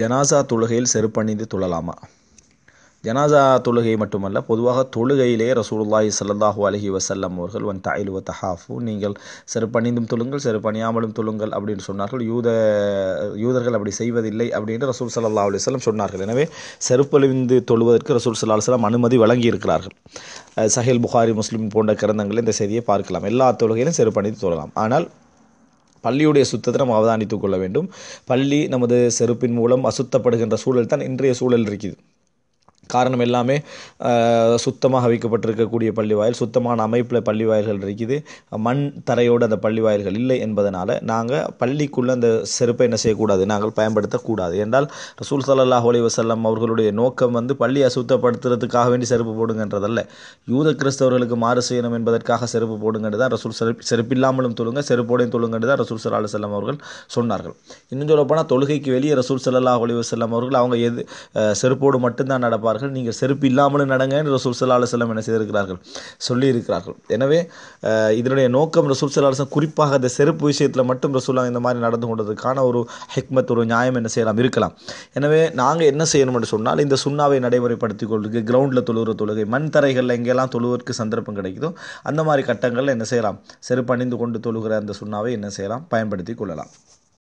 ஜனாசா தொழுகையில் செருப்பணிந்து தொழலாமா ஜனாசா தொழுகை மட்டுமல்ல பொதுவாக தொழுகையிலே ரசூலுல்லாஹி ஸல்லல்லாஹு அலஹி வசல்லம் அவர்கள் வன் தாயில் வ தஹாஃபு நீங்கள் செருப்பணிந்தும் தொழுங்கள் செருப்பணியாமலும் தொழுங்கள் அப்படின்னு சொன்னார்கள். யூத யூதர்கள் அப்படி செய்வதில்லை அப்படின்னு ரசூல் சல்லா அலைஹி சொன்னார்கள். எனவே செருப்பழிந்து தொழுவதற்கு ரசூல் சல்லா அலுவலம் அனுமதி வழங்கியிருக்கிறார்கள். சஹில் புகாரி முஸ்லீம் போன்ற கிரந்தங்களில் இந்த செய்தியை பார்க்கலாம். எல்லா தொழுகையிலும் செருப்பணிந்து தொழலாம். ஆனால் பள்ளியுடைய சுத்தத்தை நம்ம அவதானித்துக் கொள்ள வேண்டும். பள்ளி நமது செருப்பின் மூலம் அசுத்தப்படுகின்ற சூழல் தான் இன்றைய சூழல் இருக்குது. காரணம் எல்லாமே சுத்தமாக வைக்கப்பட்டிருக்கக்கூடிய பள்ளி வாயில் சுத்தமான அமைப்பில் பள்ளி வாயில்கள் இருக்குது. மண் தரையோடு அந்த பள்ளி வாயில்கள் இல்லை என்பதனால் நாங்கள் பள்ளிக்குள்ளே அந்த செருப்பை என்ன செய்யக்கூடாது? நாங்கள் பயன்படுத்தக்கூடாது. என்றால் ரசூல் ஸல்லல்லாஹு அலைஹி வசல்லம் அவர்களுடைய நோக்கம் வந்து பள்ளியை அசுத்தப்படுத்துறதுக்காக வேண்டி செருப்பு போடுங்கன்றதல்ல. யூத கிறிஸ்தவர்களுக்கு மாறு செய்யணும் என்பதற்காக செருப்பு போடுங்கன்னு தான் ரசூல் செருப்பு செருப்பில்லாமலும் தொழுங்க செருப்போடையும் தொழுங்கன்னு தான் ரசூல் சல்லா அலைஹி அவர்கள் சொன்னார்கள். இன்னும் சொல்லப்போனால் தொழுகைக்கு வெளியே ரசூல் ஸல்லல்லாஹு அலைஹி வசல்லம் அவர்கள் அவங்க எது செருப்போடு மட்டும்தான் நடப்பார் நடப்பார்கள் நீங்கள் செருப்பு இல்லாமலும் நடங்கன்னு ரசூல் சல்லா அலுவலம் என்ன செய்திருக்கிறார்கள்? சொல்லியிருக்கிறார்கள். எனவே இதனுடைய நோக்கம் ரசூல் சல்லா அலுவலம் குறிப்பாக அந்த செருப்பு விஷயத்தில் மட்டும் ரசூல்லா இந்த மாதிரி நடந்து கொண்டதுக்கான ஒரு ஹெக்மத் ஒரு நியாயம் என்ன செய்யலாம் இருக்கலாம். எனவே நாங்கள் என்ன செய்யணும் என்று சொன்னால் இந்த சுண்ணாவை நடைமுறைப்படுத்திக் கொள்ளுக்கு கிரவுண்டில் தொழுகிற தொழுகை மண் தரைகளில் எங்கெல்லாம் தொழுவதற்கு சந்தர்ப்பம் கிடைக்குதோ அந்த மாதிரி கட்டங்களில் என்ன செய்யலாம்? செருப்பு அணிந்து கொண்டு தொழுகிற அந்த சுண்ணாவை என்ன செய்யலாம்? பயன்படுத்தி கொள்ளலாம்.